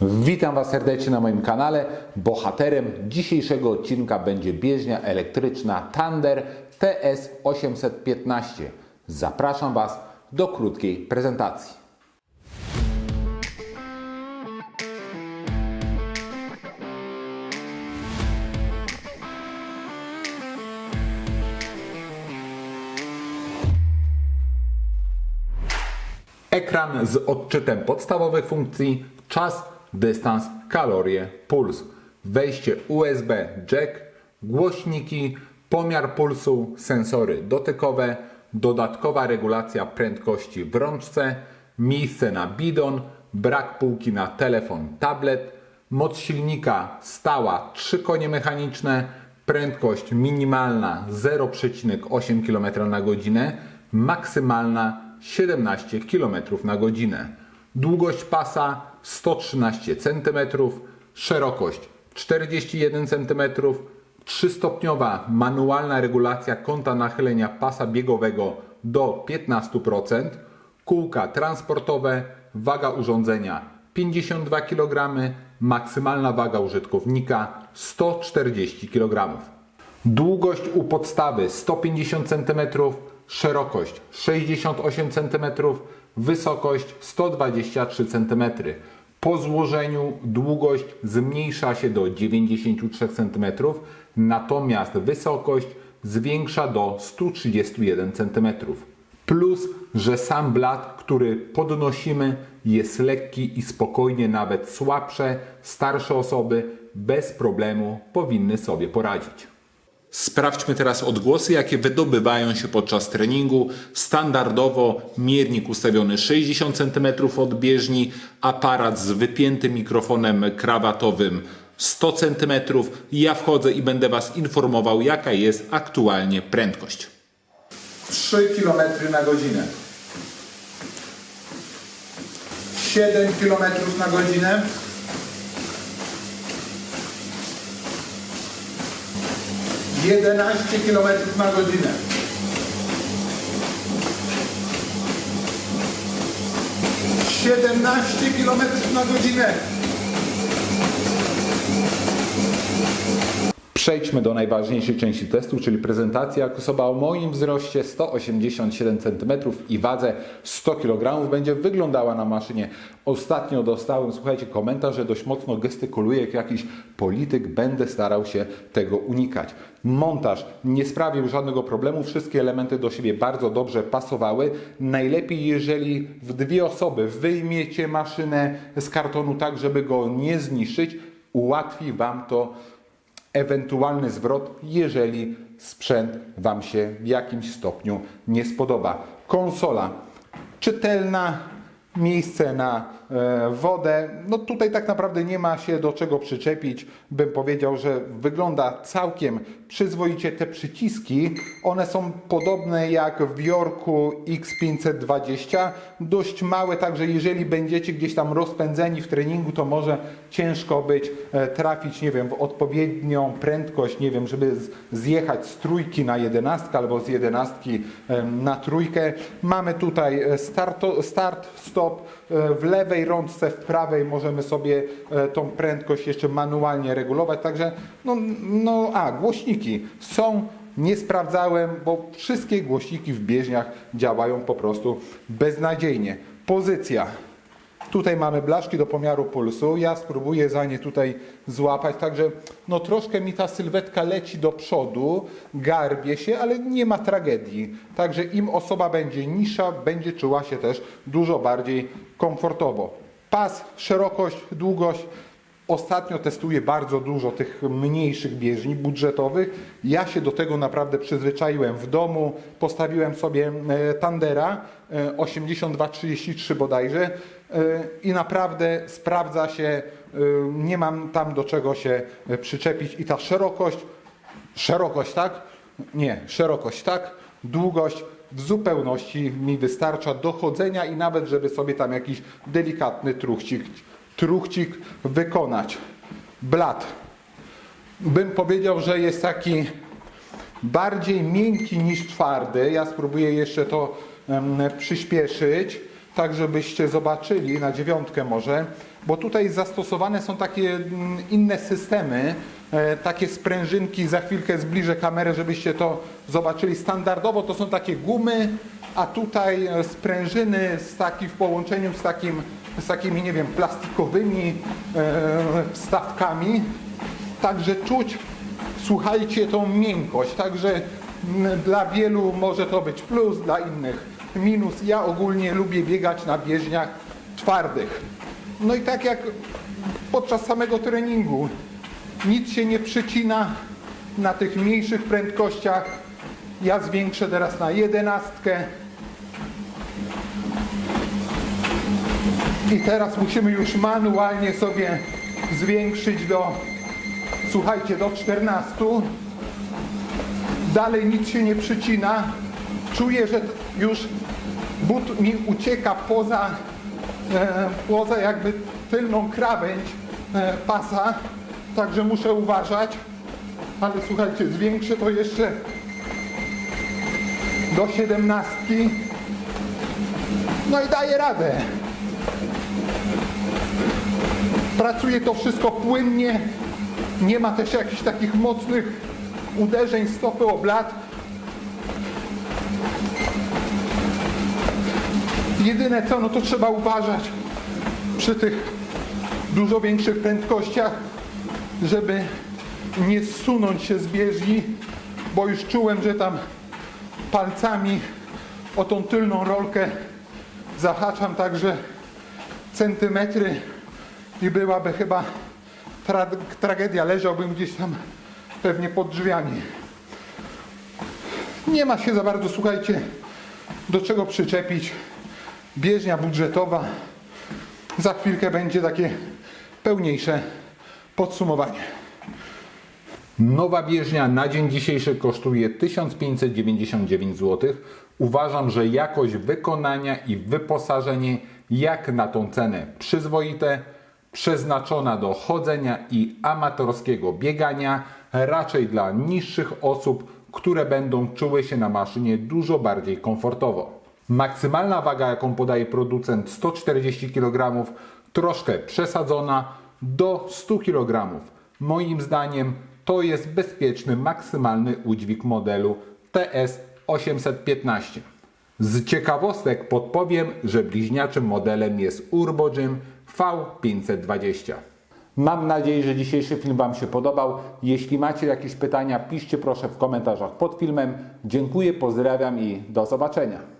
Witam Was serdecznie na moim kanale. Bohaterem dzisiejszego odcinka będzie bieżnia elektryczna Thunder TS815. Zapraszam Was do krótkiej prezentacji. Ekran z odczytem podstawowych funkcji, czas, dystans, kalorie, puls, wejście USB jack, głośniki, pomiar pulsu, sensory dotykowe, dodatkowa regulacja prędkości w rączce, miejsce na bidon, brak półki na telefon, tablet, moc silnika stała 3 konie mechaniczne, prędkość minimalna 0,8 km na godzinę, maksymalna 17 km na godzinę. Długość pasa 113 cm, szerokość 41 cm, 3-stopniowa manualna regulacja kąta nachylenia pasa biegowego do 15%, kółka transportowe, waga urządzenia 52 kg, maksymalna waga użytkownika 140 kg. Długość u podstawy 150 cm, szerokość 68 cm, wysokość 123 cm. Po złożeniu długość zmniejsza się do 93 cm, natomiast wysokość zwiększa do 131 cm. Plus, że sam blat, który podnosimy, jest lekki i spokojnie nawet słabsze, starsze osoby bez problemu powinny sobie poradzić. Sprawdźmy teraz odgłosy, jakie wydobywają się podczas treningu. Standardowo miernik ustawiony 60 cm od bieżni, aparat z wypiętym mikrofonem krawatowym 100 cm. Ja wchodzę i będę Was informował, jaka jest aktualnie prędkość. 3 km na godzinę. 7 km na godzinę. 11 km na godzinę. Siedemnaście kilometrów na godzinę. Przejdźmy do najważniejszej części testu, czyli prezentacji. Jak osoba o moim wzroście 187 cm i wadze 100 kg będzie wyglądała na maszynie. Ostatnio dostałem, słuchajcie, komentarz, że dość mocno gestykuluję jak jakiś polityk. Będę starał się tego unikać. Montaż nie sprawił żadnego problemu. Wszystkie elementy do siebie bardzo dobrze pasowały. Najlepiej, jeżeli w dwie osoby wyjmiecie maszynę z kartonu tak, żeby go nie zniszczyć. Ułatwi Wam to ewentualny zwrot, jeżeli sprzęt Wam się w jakimś stopniu nie spodoba. Konsola czytelna, miejsce na e, wodę. No tutaj tak naprawdę nie ma się do czego przyczepić. Bym powiedział, że wygląda całkiem przyzwoicie te przyciski. One są podobne jak w Bjorku X520. Dość małe, także jeżeli będziecie gdzieś tam rozpędzeni w treningu, to może ciężko być e, trafić, nie wiem, w odpowiednią prędkość, nie wiem, żeby zjechać z trójki na jedenastkę albo z jedenastki na trójkę. Mamy tutaj e, starto, start, stop. E, W lewej rączce, w prawej możemy sobie tą prędkość jeszcze manualnie regulować. Także, no, no a, głośniki są. Nie sprawdzałem, bo wszystkie głośniki w bieżniach działają po prostu beznadziejnie. Pozycja. Tutaj mamy blaszki do pomiaru pulsu. Ja spróbuję za nie tutaj złapać, także no troszkę mi ta sylwetka leci do przodu, garbie się, ale nie ma tragedii. Także im osoba będzie niższa, będzie czuła się też dużo bardziej komfortowo. Pas, szerokość, długość. Ostatnio testuję bardzo dużo tych mniejszych bieżni budżetowych. Ja się do tego naprawdę przyzwyczaiłem w domu. Postawiłem sobie e, Tandera e, 8233 bodajże e, i naprawdę sprawdza się. e, Nie mam tam do czego się e, przyczepić i ta szerokość, szerokość tak? Nie, szerokość tak, długość w zupełności mi wystarcza do chodzenia i nawet żeby sobie tam jakiś delikatny truchcik truchcik wykonać. Blat. Bym powiedział, że jest taki bardziej miękki niż twardy. Ja spróbuję jeszcze to em, przyspieszyć, tak żebyście zobaczyli, na dziewiątkę może. bo tutaj zastosowane są takie mm, inne systemy, e, takie sprężynki, za chwilkę zbliżę kamerę, żebyście to zobaczyli. Standardowo to są takie gumy, a tutaj e, sprężyny z taki, w połączeniu z, takim, z takimi, nie wiem, plastikowymi e, wstawkami. Także czuć, słuchajcie, tą miękkość. Także dla wielu może to być plus, dla innych minus. Ja ogólnie lubię biegać na bieżniach twardych. No i tak jak podczas samego treningu, nic się nie przycina na tych mniejszych prędkościach. Ja zwiększę teraz na jedenastkę. I teraz musimy już manualnie sobie zwiększyć do, słuchajcie, do 14. Dalej nic się nie przycina. Czuję, że już but mi ucieka poza, e, poza jakby tylną krawędź e, pasa. Także muszę uważać. Ale słuchajcie, zwiększę to jeszcze do 17. No i daję radę. Pracuje to wszystko płynnie. Nie ma też jakichś takich mocnych uderzeń stopy o blat. Jedyne co, no to trzeba uważać przy tych dużo większych prędkościach, żeby nie zsunąć się z bieżni, bo już czułem, że tam palcami o tą tylną rolkę zahaczam, także centymetry i byłaby chyba tra tragedia. Leżałbym gdzieś tam pewnie pod drzwiami. Nie ma się za bardzo, słuchajcie, do czego przyczepić. Bieżnia budżetowa. Za chwilkę będzie takie pełniejsze podsumowanie. Nowa bieżnia na dzień dzisiejszy kosztuje 1599 zł. Uważam, że jakość wykonania i wyposażenie jak na tą cenę przyzwoite, przeznaczona do chodzenia i amatorskiego biegania, raczej dla niższych osób, które będą czuły się na maszynie dużo bardziej komfortowo. Maksymalna waga, jaką podaje producent 140 kg, troszkę przesadzona do 100 kg. Moim zdaniem to jest bezpieczny maksymalny udźwig modelu TS 815. Z ciekawostek podpowiem, że bliźniaczym modelem jest UrboGym V520. Mam nadzieję, że dzisiejszy film Wam się podobał. Jeśli macie jakieś pytania, piszcie proszę w komentarzach pod filmem. Dziękuję, pozdrawiam i do zobaczenia.